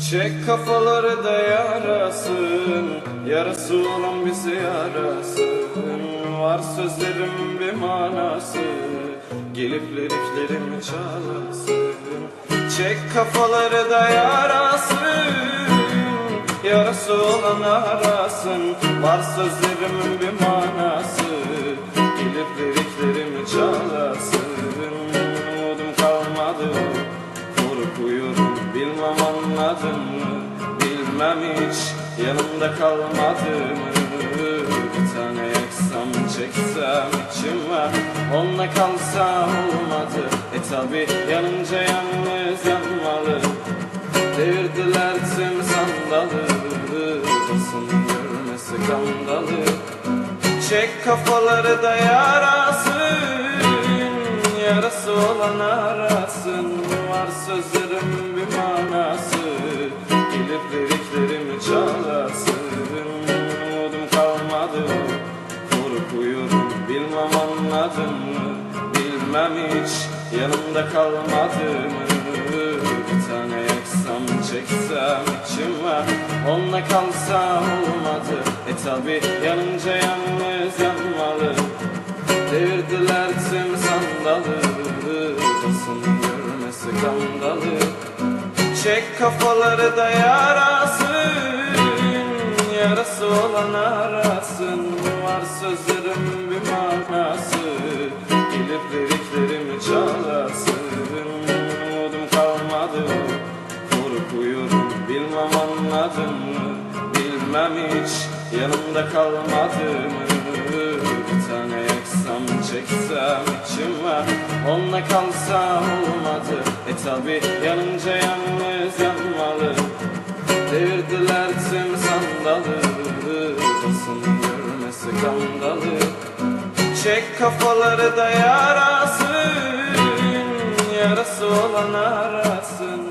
Çek kafaları da yarasın Yarası olan bizi yarasın. Var sözlerim bir manası Gelip liriklerimi çalasın. Çek kafaları da yarasın Yarası olan arasın. Var sözlerimin bir manası Gelip liriklerimi çalasın. Umudum kalmadı Korkuyorum bilmem anladın mı? Bilmem hiç yanımda kalmadı mı? Bir tane yaksam çeksem içime Onunla kalsa olmadı. E tabi yanınca yalnız yanmalı. Devirdiler tüm sandalı. Basın görmesi kandalı. Çek kafaları da yarasın. Yarası olan arasın. Var sözlerim anladın mı? Bilmem hiç yanımda kalmadı mı? Bir tane yaksam çeksem içime Onunla kalsa olmadı. E tabi yanınca yalnız yanmalı. Devirdiler tüm sandalı. Basın görmesi kandalı. Çek kafaları da yarasın. Yarası olan arasın. Var sözlerim bir manası anladın mı Bilmem hiç. Yanımda kalmadı mı Bir tane yaksam çeksem içime. Onunla kalsa olmadı. E tabi yanınca yalnız yanmalı. Devirdiler tüm sandalı. Basın görmesi kandalı. Çek kafaları da yarasın. Yarası olan arasın